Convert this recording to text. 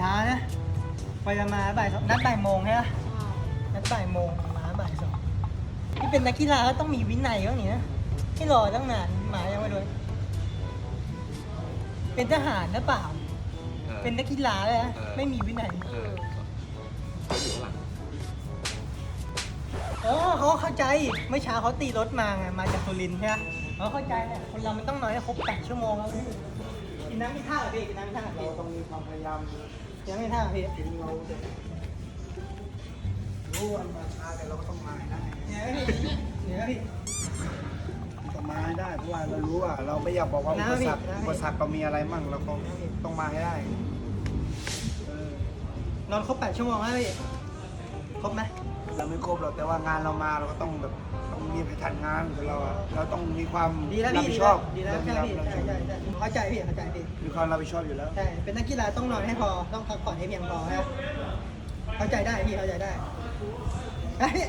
ช้านะไปจะมาบ่ายสองนัดบ่ายโมงใช่ไหมนัดบ่ายโมงมาบ่ายสองที่เป็นนักกีฬาก็ต้องมีวินัยบ้างนี่นะที่รอตั้งนานหมายังไม่ด้วยเป็นทหารหรือเปล่าออเป็นนักกีฬาเลยนะเออไม่มีวินัยเออเขาอยู่ข้างหลังอ๋อเขาเข้าใจเมื่อเช้าเขาตีรถมาไงมาจากสุรินทร์ใช่ไหมเขาเข้าใจแหละคนเรามันต้องนอนให้ครบแปดชั่วโมงแล้วพี่ กินน้ำไม่ท่าเหรอพี่กินน้ำไม่ท่าเหรอเราพี่ต้องมีความพยายามกินน้ำไม่ท่าเหรอพี่ถึงเราจะรู้ว่ามันมาช้าแต่เราก็ต้องมาให้ได้เหนื่อยไหมพี่เหนื่อยไหมพี่ ต้องมาให้ได้เพราะว่าเรารู้ว่าเราไม่อยากบอกว่าอุนะปสรรคพี่นะอุปสรรคเรามีอะไรมั่งเราก็ต้องมาให้ได้เออนอนครบแปดชั่วโมงไหมพี่ ครบไหม เราไม่ครบหรอกแต่ว่างานเรามาเราก็ต้องแบบต้องมีไปทันงานของเราอะเราต้องมีความดีแล้วรับพี่ผิดีดชแล้อวบดีแล้วเรามีใช่รับพี่ผิดชใช่อบใช่ใช่เข้าใจพี่เข้าใจพี่มีความรับผิดชอบอยู่แล้ว ใช่เป็นนักกีฬาต้องนอนให้พอต้องพักผ่อนให้เพียงพอนะเข้าใจได้พี่เข้าใจได้ไปพี่